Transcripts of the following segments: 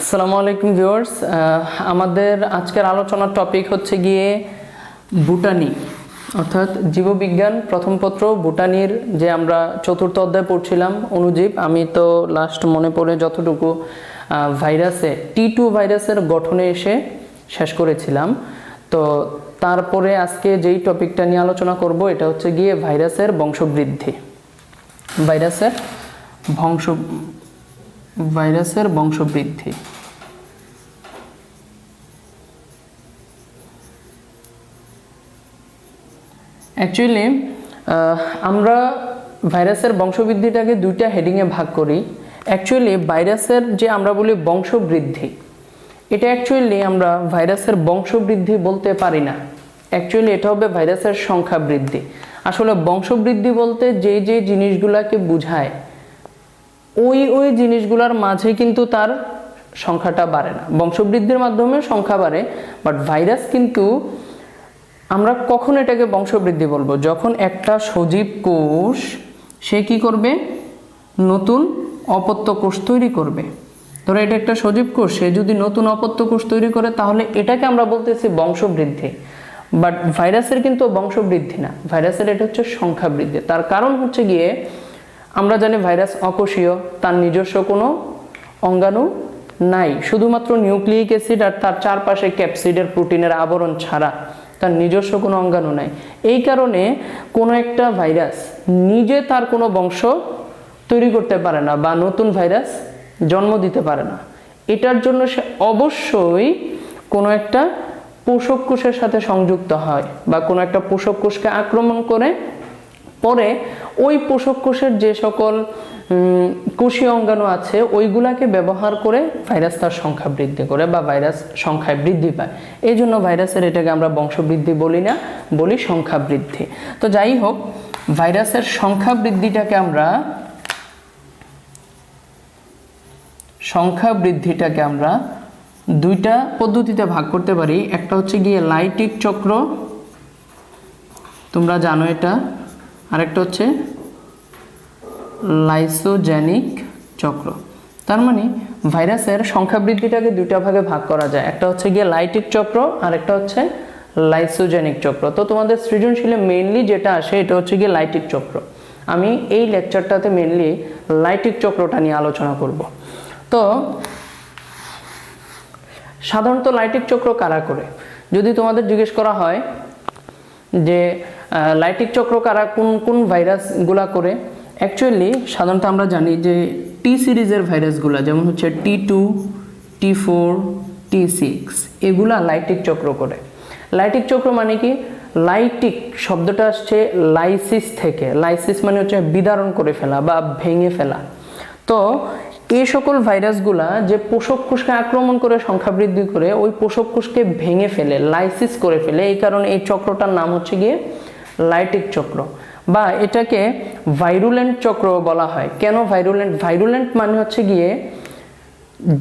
আসসালামু আলাইকুম ভিউয়ার্স। আমাদের আজকের আলোচনার টপিক হচ্ছে গিয়ে বুটানি অর্থাৎ জীববিজ্ঞান প্রথম পত্র বুটানির যে আমরা চতুর্থ অধ্যায় পড়ছিলাম অনুজীব। আমি তো লাস্ট মনে পড়ে যতটুকু ভাইরাসে টি টু ভাইরাসের গঠনে এসে শেষ করেছিলাম। তো তারপরে আজকে যেই টপিকটা নিয়ে আলোচনা করব, এটা হচ্ছে গিয়ে ভাইরাসের বংশবৃদ্ধি। ভাইরাসের বংশ ভাইরাসের বংশবৃদ্ধি। অ্যাকচুয়ালি আমরা ভাইরাসের বংশবৃদ্ধিটাকে দুইটা হেডিংয়ে ভাগ করি। অ্যাকচুয়ালি ভাইরাসের যে আমরা বলি বংশবৃদ্ধি, এটা অ্যাকচুয়ালি আমরা ভাইরাসের বংশবৃদ্ধি বলতে পারি না। অ্যাকচুয়ালি এটা হবে ভাইরাসের সংখ্যা বৃদ্ধি আসলে বংশবৃদ্ধি বলতে যে যে জিনিসগুলোকে বুঝায় ওই ওই জিনিসগুলোর মাঝে কিন্তু তার সংখ্যাটা বাড়ে না। বংশবৃদ্ধির মাধ্যমে সংখ্যা বাড়ে বাট ভাইরাস কিন্তু আমরা কখন এটাকে বংশবৃদ্ধি বলব? যখন একটা সজীব কোষ, সে কি করবে? নতুন অপত্য কোষ তৈরি করবে। ধরো এটা একটা সজীব কোষ, সে যদি নতুন অপত্য কোষ তৈরি করে, তাহলে এটাকে আমরা বলতেছি বংশবৃদ্ধি। বাট ভাইরাসের কিন্তু বংশবৃদ্ধি না। ভাইরাসের এটা হচ্ছে সংখ্যা বৃদ্ধি তার কারণ হচ্ছে গিয়ে আমরা জানি ভাইরাস অকোষীয়, তার নিজস্ব কোনো অঙ্গাণু নাই। শুধুমাত্র নিউক্লিয়িক অ্যাসিড আর তার চারপাশে ক্যাপসিডের প্রোটিনের আবরণ ছাড়া তার নিজস্ব কোনো অঙ্গাণু নাই। এই কারণে কোনো একটা ভাইরাস নিজে তার কোনো বংশ তৈরি করতে পারে না বা নতুন ভাইরাস জন্ম দিতে পারে না। এটার জন্য সে অবশ্যই কোনো একটা পোষক কোষের সাথে সংযুক্ত হয় বা কোনো একটা পোষক কোষকে আক্রমণ করে পরে ওই পোষক কোষের যে সকল কোষীয় অঙ্গাণু আছে, ওইগুলাকে ব্যবহার করে ভাইরাস তার সংখ্যা বৃদ্ধি করে বা ভাইরাস সংখ্যায় বৃদ্ধি পায়। এই জন্য ভাইরাসের এটাকে আমরা বংশবৃদ্ধি বলি না, বলি সংখ্যা বৃদ্ধি। তো যাই হোক, ভাইরাসের সংখ্যা বৃদ্ধিটাকে আমরা, সংখ্যা বৃদ্ধিটাকে আমরা দুইটা পদ্ধতিতে ভাগ করতে পারি। একটা হচ্ছে গিয়ে লাইটিক চক্র, তোমরা জানো এটা। আরেকটা হচ্ছে লাইসোজেনিক চক্র। তার মানে ভাইরাসের সংখ্যা বৃদ্ধিটাকে দুইটা ভাগে ভাগ করা যায়। একটা হচ্ছে গিয়ে লাইটিক চক্র আর একটা হচ্ছে লাইসোজেনিক চক্র। তো তোমাদের সৃজনশীলে মেইনলি যেটা আসে, এটা হচ্ছে গিয়ে লাইটিক চক্র। আমি এই লেকচারটাতে মেইনলি লাইটিক চক্রটা নিয়ে আলোচনা করব। তো সাধারণত লাইটিক চক্র কারা করে? যদি তোমাদের জিজ্ঞেস করা হয় যে লাইটিক চক্র কারা কোন কোন ভাইরাসগুলা করে? অ্যাকচুয়ালি সাধারণত আমরা জানি যে টি সিরিজের ভাইরাসগুলা যেমন হচ্ছে T two T four T six এগুলা লাইটিক চক্র করে। লাইটিক চক্র মানে কি? লাইটিক শব্দটা আসছে লাইসিস থেকে। লাইসিস মানে হচ্ছে বিদারণ করে ফেলা বা ভেঙে ফেলা। তো এই সকল ভাইরাসগুলা যে পোষক কোষকে আক্রমণ করে সংখ্যা বৃদ্ধি করে, ওই পোষক কোষকে ভেঙে ফেলে লাইসিস করে ফেলে। এই কারণে এই চক্রটার নাম হচ্ছে গিয়ে লাইটিক চক্র বা এটাকে ভাইরুলেন্ট চক্র বলা হয়। কেন ভাইরুলেন্ট? ভাইরুলেন্ট মানে হচ্ছে গিয়ে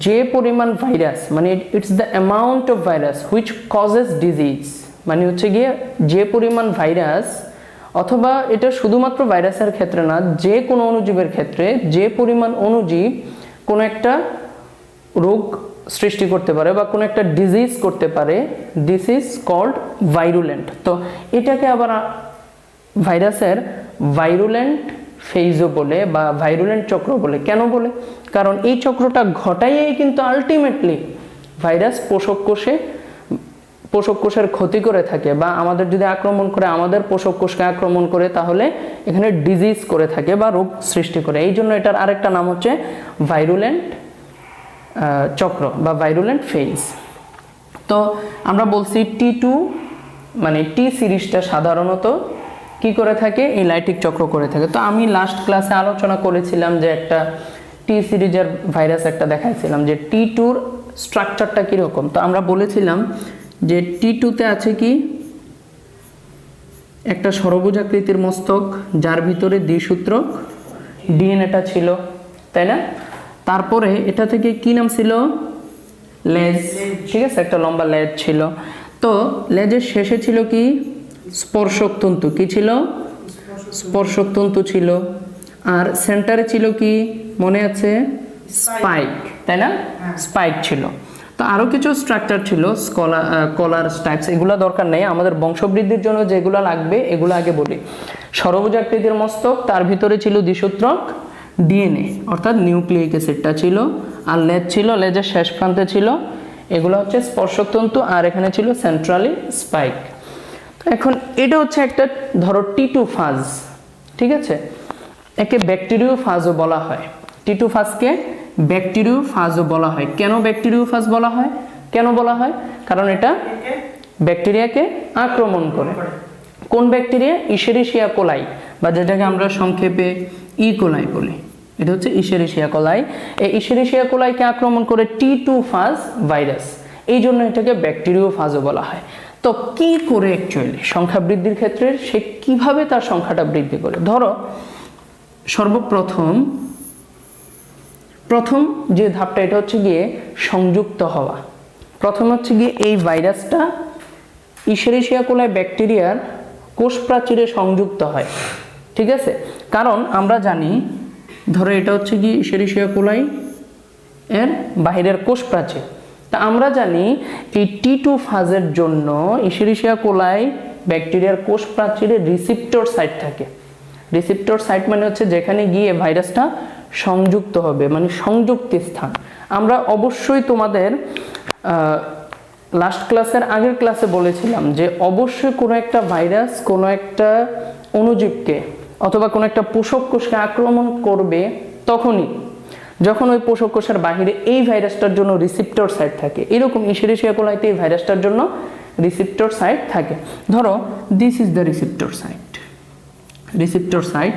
যে পরিমাণ ভাইরাস মানে it's the amount of virus which causes disease মানে হচ্ছে গিয়ে যে পরিমাণ ভাইরাস, অথবা এটা শুধুমাত্র ভাইরাসের ক্ষেত্রে না, যে কোনো অণুজীবের ক্ষেত্রে যে পরিমাণ অণুজীব কোনো একটা রোগ সৃষ্টি করতে পারে বা কোনো একটা ডিজিজ করতে পারে দিস ইজ কল্ড ভাইরুলেন্ট তো এটাকে আবার ভাইরাসের ভাইরুলেন্ট ফেইজও বলে বা ভাইরুলেন্ট চক্র বলে। কেন বলে? কারণ এই চক্রটা ঘটাইয়েই কিন্তু আলটিমেটলি ভাইরাস পোষক কোষে, পোষক কোষের ক্ষতি করে থাকে বা আমাদের যদি আক্রমণ করে, আমাদের পোষক কোষকে আক্রমণ করে, তাহলে এখানে ডিজিজ করে থাকে বা রোগ সৃষ্টি করে। এই জন্য এটার আরেকটা নাম হচ্ছে ভাইরুলেন্ট চক্র বা ভাইরুলেন্ট ফেজ তো আমরা বলছি টি টু মানে টি সিরিজটা সাধারণত কি করে থাকে? এই লাইটিক চক্র করে থাকে। তো আমি লাস্ট ক্লাসে আলোচনা করেছিলাম যে একটা টি সিরিজের ভাইরাস একটা দেখাইছিলাম যে টি টুর স্ট্রাকচারটা কীরকম। তো আমরা বলেছিলাম যে টি টুতে আছে কি? একটা সরবুজাকৃতির মস্তক, যার ভিতরে দ্বিসূত্রক ডিএনএটা ছিল, তাই না? তারপরে এটা থেকে কি নাম ছিল? লেজ। ঠিক আছে? একটা লম্বা লেজ ছিল। তো লেজের শেষে ছিল কি? স্পর্শক তন্তু কি ছিল? স্পর্শক তন্তু ছিল। আর সেন্টারে ছিল কি? মনে আছে? স্পাইক তাই না? স্পাইক ছিল। তো আরও কিছু স্ট্রাকচার ছিল কলার স্টাইপস এগুলো দরকার নেই। আমাদের বংশবৃদ্ধির জন্য যেগুলো লাগবে এগুলো আগে বলি। সরবুজাকৃতির মস্তক তার ভিতরে ছিল দ্বিসূত্রক ডিএনএ অর্থাৎ নিউক্লিয়িক অ্যাসিডটা ছিল। আর লেজ ছিল লেজের শেষ প্রান্তে ছিল। এগুলো হচ্ছে স্পর্শকতন্তু আর এখানে ছিল সেন্ট্রালি স্পাইক এখন এটা হচ্ছে একটা, ধরো টি টু ফাজ ঠিক আছে? একে ব্যাকটেরিও ফাজও বলা হয়। টি টু ফাজকে ব্যাকটেরিও ফাজও বলা হয়। কেন ব্যাকটেরিও ফাজ বলা হয়? কেন বলা হয়? কারণ এটা ব্যাকটেরিয়াকে আক্রমণ করে। কোন ব্যাকটেরিয়া ইশেরিশিয়া কোলাই বা যেটাকে আমরা সংক্ষেপে ই কোলাই বলি। এটা হচ্ছে ইশেরিশিয়া কোলাই এই ইশেরিশিয়া কোলাইকে আক্রমণ করে টি টু ফাজ ভাইরাস এই জন্য এটাকে ব্যাকটেরিও ফাজও বলা হয়। তো কি করে অ্যাকচুয়ালি সংখ্যা বৃদ্ধির ক্ষেত্রে সে কীভাবে তার সংখ্যাটা বৃদ্ধি করে ধরো, সর্বপ্রথম, প্রথম যে ধাপটা, এটা হচ্ছে গিয়ে সংযুক্ত হওয়া। প্রথম হচ্ছে গিয়ে এই ভাইরাসটা ইশেরিশিয়া কোলায় ব্যাকটেরিয়ার কোষ প্রাচীরে সংযুক্ত হয়। ঠিক আছে? কারণ আমরা জানি, ধরো এটা হচ্ছে গিয়ে ইশেরিশিয়া কোলাই এর বাহিরের কোষ প্রাচীর তা আমরা জানি এই টি টু ফাজের জন্য ইশেরিশিয়া কোলাই ব্যাকটেরিয়ার কোষ প্রাচীরে রিসিপ্টর সাইট থাকে। রিসিপ্টর সাইট মানে হচ্ছে যেখানে গিয়ে ভাইরাসটা সংযুক্ত হবে মানে সংযুক্তি স্থান। আমরা অবশ্যই তোমাদের লাস্ট ক্লাসের আগের ক্লাসে বলেছিলাম যে অবশ্যই কোনো একটা ভাইরাস কোনো একটা অণুজীবকে অথবা কোনো একটা পোষক কোষকে আক্রমণ করবে তখনই। যখন ওই পোষক কোষের বাহিরে এই ভাইরাসটার জন্য রিসিপ্টর সাইট থাকে, এরকম ইসেরিশিয়া কোলাইতে এই ভাইরাসটার জন্য রিসিপ্টর সাইট থাকে। ধরো this is the receptor site receptor site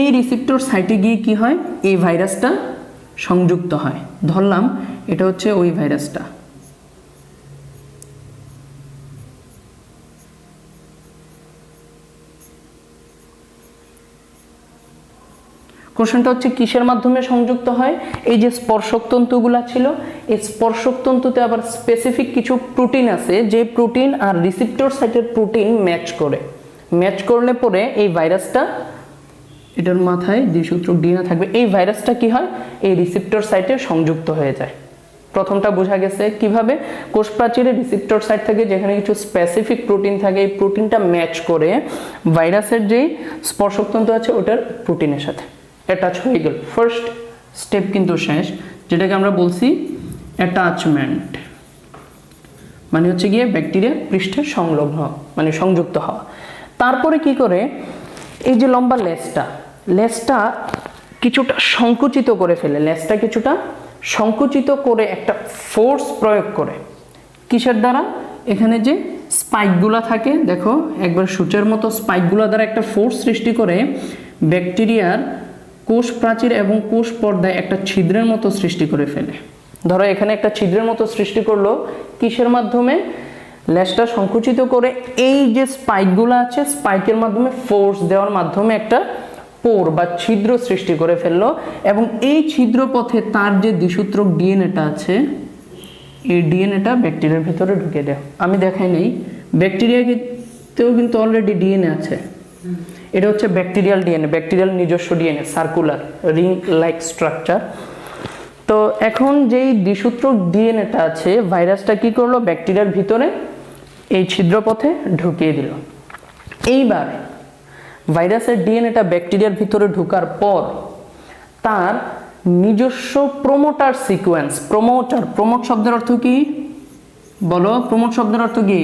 এই রিসিপ্টর সাইটে গিয়ে কি হয়? এই ভাইরাসটা সংযুক্ত হয়। ধরলাম, এটা হচ্ছে ওই ভাইরাসটা। কোশ্চেনটা হচ্ছে, কিসের মাধ্যমে সংযুক্ত হয়? এই যে স্পর্শক তন্তুগুলো ছিল, এই স্পর্শক তন্তুতে আবার স্পেসিফিক কিছু প্রোটিন আছে, যে প্রোটিন আর রিসিপ্টর সাইটের প্রোটিন ম্যাচ করে। ম্যাচ করলে পরে এই ভাইরাসটা এটার মাথায় দ্বিসূত্রক ডিএনএ থাকবে, এই ভাইরাসটা কি হয়? এই রিসিপ্টর সাইটে সংযুক্ত হয়ে যায়। প্রথমটা বোঝা গেছে কীভাবে? কোষ প্রাচীরে রিসিপ্টর সাইট থাকে, যেখানে কিছু স্পেসিফিক প্রোটিন থাকে, এই প্রোটিনটা ম্যাচ করে ভাইরাসের যেই স্পর্শকতন্ত্র আছে, ওটার প্রোটিনের সাথে। অ্যাটাচ হয়ে গেল। ফার্স্ট স্টেপ কিন্তু শেষ, যেটাকে আমরা বলছি অ্যাটাচমেন্ট মানে হচ্ছে গিয়ে ব্যাকটেরিয়া পৃষ্ঠে সংলগ্ন মানে সংযুক্ত হওয়া। তারপরে কি করে? এই যে লম্বা লেজটা লেজটা কিছুটা সংকুচিত করে ফেলে। লেসটা কিছুটা সংকুচিত করে একটা ফোর্স প্রয়োগ করে। কিসের দ্বারা? এখানে যে স্পাইকগুলো থাকে, দেখো, একবার সূচের মতো স্পাইকগুলো দ্বারা একটা ফোর্স সৃষ্টি করে ব্যাকটেরিয়ার কোষ প্রাচীর এবং কোষ পর্দায় একটা ছিদ্রের মতো সৃষ্টি করে ফেলে। ধরো, এখানে একটা ছিদ্রের মতো সৃষ্টি করল। কিসের মাধ্যমে? লেজটা সংকুচিত করে এই যে স্পাইকগুলো আছে, স্পাইকের মাধ্যমে ফোর্স দেওয়ার মাধ্যমে একটা পোর বা ছিদ্র সৃষ্টি করে ফেলল। এবং এই ছিদ্র পথে তার যে দ্বিসূত্রক ডিএনএটা আছে, এই ডিএনএটা ব্যাকটেরিয়ার ভিতরে ঢুকে দেয়। আমি দেখাই নেই। ব্যাকটেরিয়াতেও কিন্তু অলরেডি ডিএনএ আছে। এটা হচ্ছে ব্যাকটেরিয়াল ডিএনএ ব্যাকটেরিয়াল নিজস্ব DNA circular ring like structure তো এখন যেই দ্বিসূত্রক ডিএনএটা আছে, ভাইরাসটা কি করল? ব্যাকটেরিয়ার ভিতরে এই ছিদ্রপথে ঢুকিয়ে দিল। এইবার ভাইরাসের ডিএনএটা ব্যাকটেরিয়ার ভিতরে ঢোকার পর তার নিজস্ব প্রোমোটার সিকোয়েন্স প্রোমোটার প্রমোট শব্দের অর্থ কি? বলো প্রমোট শব্দের অর্থ কি?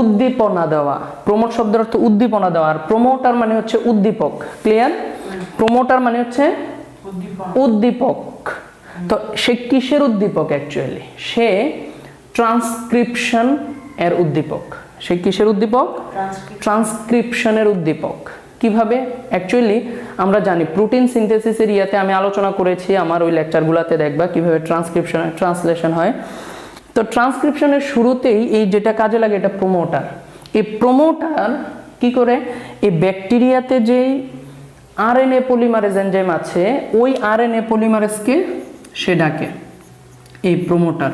উদ্দীপনা দেওয়া। প্রমোট শব্দের অর্থ উদ্দীপনা দেওয়া। আর প্রমোটার মানে হচ্ছে উদ্দীপক। ক্লিয়ার প্রমোটার মানে হচ্ছে উদ্দীপক। তো সে কিসের উদ্দীপক অ্যাকচুয়ালি সে ট্রান্সক্রিপশন এর উদ্দীপক। সে কিসের উদ্দীপক? ট্রান্সক্রিপশনের উদ্দীপক। কীভাবে? অ্যাকচুয়ালি আমরা জানি প্রোটিন সিনথেসিসের ইয়াতে আমি আলোচনা করেছি। আমার ওই লেকচারগুলোতে দেখবা কীভাবে ট্রান্সক্রিপশন ট্রান্সলেশন হয়। তো ট্রান্সক্রিপশনের শুরুতেই এই যেটা কাজে লাগে এটা প্রোমোটার এই প্রোমোটার কি করে? এই ব্যাকটেরিয়াতে যেই আরএনএ পলিমারেজ এনজাইম আছে, ওই আরএনএ পলিমারেজকে সে ডাকে, এই প্রোমোটার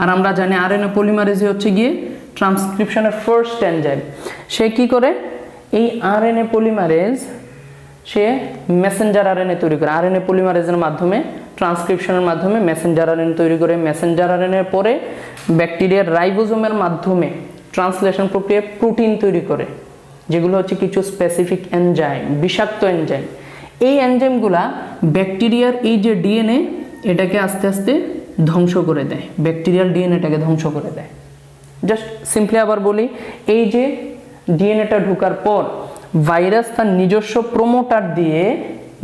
আর আমরা জানি আরএনএ পলিমারেজই হচ্ছে গিয়ে ট্রান্সক্রিপশনের ফার্স্ট এনজাইম সে কি করে? এই আরএনএ পলিমারেজ সে মেসেঞ্জার আরএনএ তৈরি করে আরএনএ পলিমারেজের মাধ্যমে ট্রান্সক্রিপশনের মাধ্যমে মেসেঞ্জার আরএনএ তৈরি করে মেসেঞ্জার আরএনএর পরে ব্যাকটেরিয়ার রাইবোজোমের মাধ্যমে ট্রান্সলেশন প্রক্রিয়ায় প্রোটিন তৈরি করে, যেগুলো হচ্ছে কিছু স্পেসিফিক এনজাইম বিষাক্ত এনজাইম এই এনজাইমগুলা ব্যাকটেরিয়ার এই যে ডিএনএ এটাকে আস্তে আস্তে ধ্বংস করে দেয় ব্যাকটেরিয়াল ডিএনএটাকে ধ্বংস করে দেয়। জাস্ট সিম্পলি আবার বলি, এই যে ডিএনএটা ঢোকার পর ভাইরাস তার নিজস্ব প্রোমোটার দিয়ে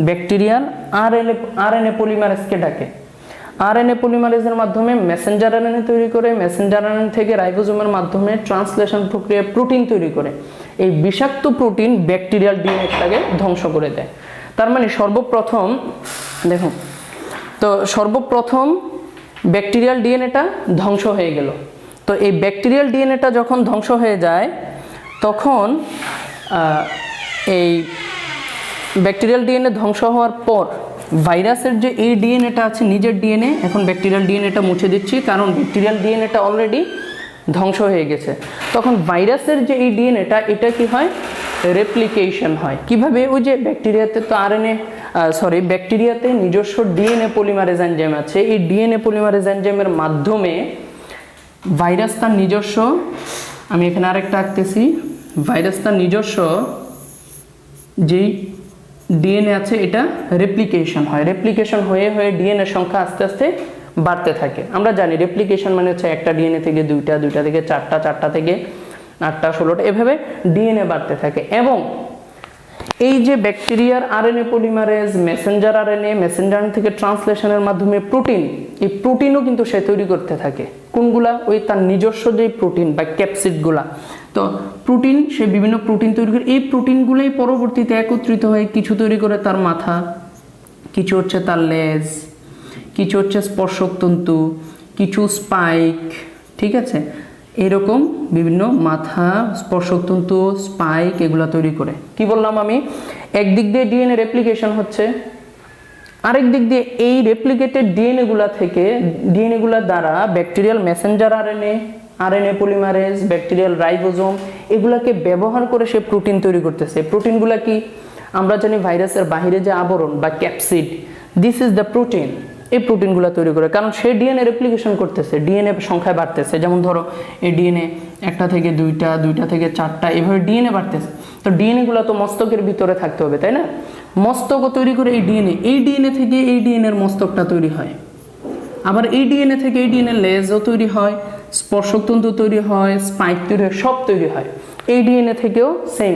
ব্যাকটেরিয়াল আরএনএ আরএনএ পলিমারেজকে ডাকে। আরএনএ পলিমারেজের মাধ্যমে মেসেঞ্জার আরএনএ তৈরি করে মেসেঞ্জার আরএনএ থেকে রাইবোজোমের মাধ্যমে ট্রান্সলেশন প্রক্রিয়ায় প্রোটিন তৈরি করে। এই বিষাক্ত প্রোটিন ব্যাকটেরিয়াল ডিএনএটাকে ধ্বংস করে দেয়। তার মানে সর্বপ্রথম, দেখুন, তো সর্বপ্রথম ব্যাকটেরিয়াল ডিএনএটা ধ্বংস হয়ে গেল। তো এই ব্যাকটেরিয়াল ডিএনএটা যখন ধ্বংস হয়ে যায়, তখন এই ব্যাকটেরিয়াল ডিএনএ ধ্বংস হওয়ার পর ভাইরাসের যে এই ডিএনএটা আছে, নিজের ডিএনএ, এখন ব্যাকটেরিয়াল ডিএনএটা মুছে দিচ্ছি, কারণ ব্যাকটেরিয়াল ডিএনএটা অলরেডি ধ্বংস হয়ে গেছে। তখন ভাইরাসের যে এই ডিএনএটা, এটা কি হয়? রেপ্লিকেশন হয়। কীভাবে? ওই যে ব্যাকটেরিয়াতে তো আরএনএ সরি ব্যাকটেরিয়াতে নিজস্ব ডিএনএ পলিমারেজ এনজাইম আছে। এই ডিএনএ পলিমারেজ এনজাইমের মাধ্যমে ভাইরাস তার নিজস্ব, আমি এখানে আরেকটা আঁকতেছি, ভাইরাস তার নিজস্ব যেই ডিএনএ আছে, এটা রেপ্লিকেশন হয়। রেপ্লিকেশন হয়ে হয়ে ডিএনএ সংখ্যা আস্তে আস্তে বাড়তে থাকে। আমরা জানি রেপ্লিকেশন মানে হচ্ছে একটা ডিএনএ থেকে দুইটা দুইটা থেকে চারটা চারটা থেকে আটটা, ষোলোটা, এভাবে ডিএনএ বাড়তে থাকে। এবং এই যে ব্যাকটেরিয়ার RNA polymerase messenger RNA messenger থেকে ট্রান্সলেশনের মাধ্যমে প্রোটিন এই প্রোটিনও কিন্তু সে তৈরি করতে থাকে। কোনগুলা? ওই তার নিজস্ব যে প্রোটিন বা ক্যাপসিডগুলা তো প্রোটিন, সে বিভিন্ন প্রোটিন তৈরি করে, এই প্রোটিনগুলোই পরবর্তীতে একত্রিত হয়ে কিছু তৈরি করে তার মাথা। কিছু হচ্ছে তার লেজ, কিছু হচ্ছে স্পর্শক তন্তু, কিছু স্পাইক ঠিক আছে? এরকম বিভিন্ন মাথা, স্পর্শক তন্তু স্পাইক এগুলো তৈরি করে। কি বললাম আমি? একদিক দিয়ে ডিএনএ রেপ্লিকেশন হচ্ছে, আরেক দিক দিয়ে এই রেপ্লিকেটেড ডিএনএ গুলা থেকে ডিএনএ গুলা দ্বারা bacterial messenger RNA RNA polymerase bacterial ribosome এগুলাকে ব্যবহার করে সে প্রোটিন তৈরি করতেছে প্রোটিনগুলা কি আমরা জানি ভাইরাসের বাহিরে যে আবরণ বা capsid this is the protein এই প্রোটিনগুলো তৈরি করে কারণ সে ডিএনএ রেপ্লিকেশন করতেছে ডিএনএ সংখ্যায় বাড়তেছে যেমন ধরো এই ডিএনএ একটা থেকে দুইটা দুইটা থেকে চারটা এভাবে ডিএনএ বাড়তেছে তো ডিএনএগুলো তো মস্তকের ভিতরে থাকতে হবে তাই না মস্তকও তৈরি করে এই ডিএনএ এই ডিএনএ থেকে এই ডিএনএর মস্তকটা তৈরি হয় আবার এই ডিএনএ থেকে এই ডিএনএ লেজও তৈরি হয় স্পর্শকতন্তু তৈরি হয় স্পাইক তৈরি হয়, সব তৈরি হয়। এই ডিএনএ থেকেও সেম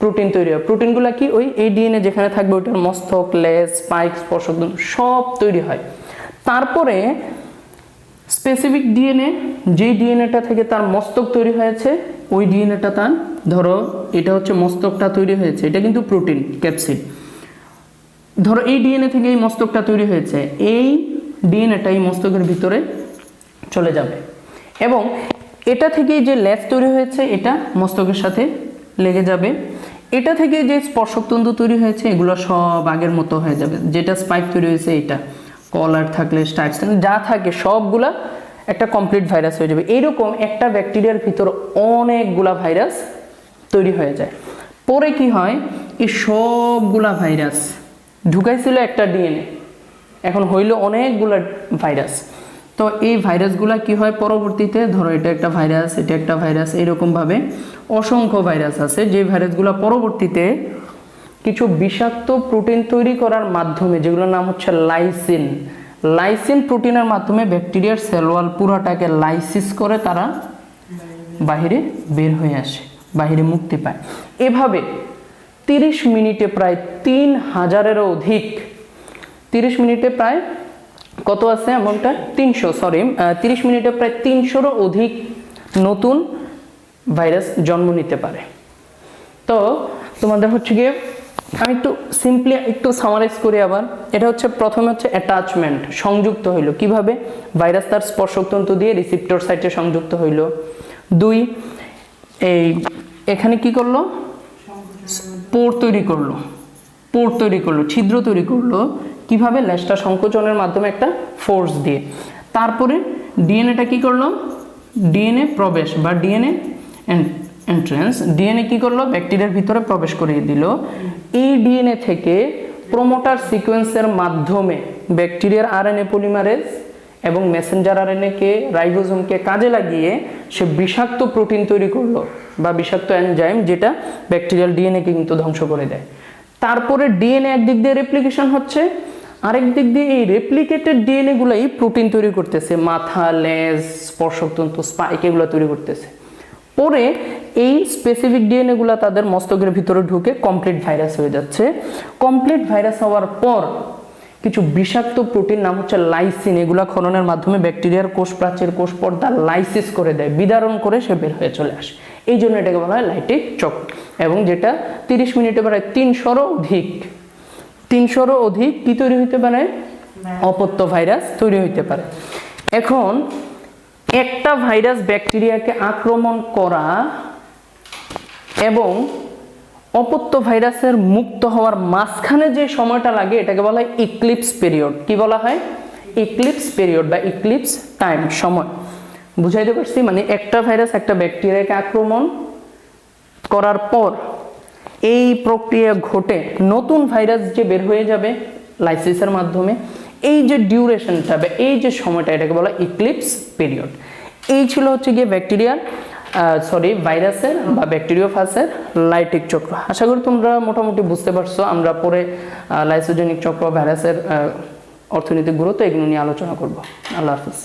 প্রোটিন তৈরি হয়। প্রোটিনগুলো কি? ওই এই ডিএনএ যেখানে থাকবে, ওইটার মস্তক, লেজ স্পাইক স্পর্শকতন্তু সব তৈরি হয়। তারপরে স্পেসিফিক ডিএনএ যেই ডিএনএটা থেকে তার মস্তক তৈরি হয়েছে, ওই ডিএনএটা তার, ধরো, এটা হচ্ছে মস্তকটা তৈরি হয়েছে, এটা কিন্তু প্রোটিন ক্যাপসিড ধরো, এই ডিএনএ থেকে এই মস্তকটা তৈরি হয়েছে, এই ডিএনএটা এই মস্তকের ভিতরে চলে যাবে। এবং এটা থেকে যে লেজ তৈরি হয়েছে, এটা মস্তকের সাথে লেগে যাবে। এটা থেকে যে স্পর্শকতন্তু তৈরি হয়েছে, এগুলো সব আগের মতো হয়ে যাবে। যেটা স্পাইক তৈরি হয়েছে, এটা। কলার থাকলে স্টাইপস যা থাকে, সবগুলা একটা কমপ্লিট ভাইরাস হয়ে যাবে। এরকম একটা ব্যাকটেরিয়ার ভিতর অনেকগুলা ভাইরাস তৈরি হয়ে যায়। পরে কি হয়, এই সবগুলা ভাইরাস ঢুকাইছিল একটা ডিএনএ এখন হইল অনেকগুলা ভাইরাস তো এই ভাইরাসগুলো কি হয়? পরবর্তীতে ধরো এটা একটা ভাইরাস, এটা একটা ভাইরাস, এরকমভাবে অসংখ্য ভাইরাস আছে। যে ভাইরাসগুলো পরবর্তীতে কিছু বিষাক্ত প্রোটিন তৈরি করার মাধ্যমে, যেগুলোর নাম হচ্ছে লাইসিন লাইসিন প্রোটিনের মাধ্যমে ব্যাকটেরিয়ার সেলওয়াল পুরাটাকে লাইসিস করে তারা বাহিরে বের হয়ে আসে, বাহিরে মুক্তি পায়। এভাবে তিরিশ মিনিটে প্রায় তিন হাজারেরও অধিক, তিরিশ মিনিটে প্রায় কত আছে অ্যামাউন্টটা তিনশো সরি তিরিশ মিনিটে প্রায় তিনশোরও অধিক নতুন ভাইরাস জন্ম নিতে পারে। তো তোমাদের হচ্ছে গিয়ে আমি একটু সিম্পলি একটু সামারাইজ করি আবার। এটা হচ্ছে প্রথমে হচ্ছে অ্যাটাচমেন্ট সংযুক্ত হইল। কীভাবে? ভাইরাস তার স্পর্শকতন্তু দিয়ে রিসিপ্টর সাইটে সংযুক্ত হইল। দুই এই এখানে কি করল? পোর তৈরি করল। পোর তৈরি করল ছিদ্র তৈরি করল। কীভাবে ল্যাসটা সংকোচনের মাধ্যমে একটা ফোর্স দিয়ে। তারপরে ডিএনএটা কি করল? ডিএনএ প্রবেশ বা ডিএনএ এন্ট্রেন্স ডিএনএ কি করল? ব্যাকটেরিয়ার ভিতরে প্রবেশ করিয়ে দিল। এই ডিএনএ থেকে প্রোমোটার সিকোয়েন্সের মাধ্যমে ব্যাকটেরিয়ার আরএনএ পলিমারেজ এবং মেসেঞ্জার আরএনএকে রাইবোজোমকে কাজে লাগিয়ে সে বিষাক্ত প্রোটিন তৈরি করল বা বিষাক্ত এনজাইম যেটা ব্যাকটেরিয়াল ডিএনএকে কিন্তু ধ্বংস করে দেয়। তারপরে ডিএনএ একদিক দিয়ে রেপ্লিকেশন হচ্ছে। আরেক দিক দিয়ে এই রেপ্লিকেটেড ডিএনএ গুলাই প্রোটিন তৈরি করতেছে, মাথা, লেজ স্পর্শকতন্ত্র স্পাইক এগুলো তৈরি করতেছে। পরে এই স্পেসিফিক ডিএনএ গুলা তাদের মস্তকের ভিতরে ঢুকে কমপ্লিট ভাইরাস হয়ে যাচ্ছে। কমপ্লিট ভাইরাস হওয়ার পর কিছু বিষাক্ত প্রোটিন নাম হচ্ছে লাইসিন এগুলা খননের মাধ্যমে ব্যাকটেরিয়ার কোষ, প্রাচীর কোষ, পর্দা লাইসিস করে দেয়, বিদারণ করে সে বের হয়ে চলে আসে। এই জন্য এটাকে বলা হয় লাইটিক চক্র এবং যেটা তিরিশ মিনিটে প্রায় তিনশোরও অধিক তিনশোরও অধিক কি তৈরি হইতে পারে? অপত্য ভাইরাস তৈরি হইতে পারে। এখন একটা ভাইরাস ব্যাকটেরিয়াকে আক্রমণ করা এবং অপত্য ভাইরাসের মুক্ত হওয়ার মাঝখানে যে সময়টা লাগে এটাকে বলা হয় ইক্লিপস পিরিয়ড। কি বলা হয়? ইক্লিপস পিরিয়ড বা ইক্লিপস টাইম সময়। বুঝাইতে পারছি? মানে একটা ভাইরাস একটা ব্যাকটেরিয়াকে আক্রমণ করার পর এই প্রক্রিয়া ঘটে, নতুন ভাইরাস যে বের হয়ে যাবে লাইসিসের মাধ্যমে, এই যে ডিউরেশনটা বা এই যে সময়টা, এটাকে বলা ইক্লিপস পিরিয়ড এই ছিল হচ্ছে গিয়ে ব্যাকটেরিয়ার সরি ভাইরাসের বা ব্যাকটেরিওফাসের লাইটিক চক্র। আশা করি তোমরা মোটামুটি বুঝতে পারছ, আমরা পরে লাইসোজেনিক চক্র ভাইরাসের অর্থনৈতিক গুরুত্ব এগুলো নিয়ে আলোচনা করব। আল্লাহ হাফিজ.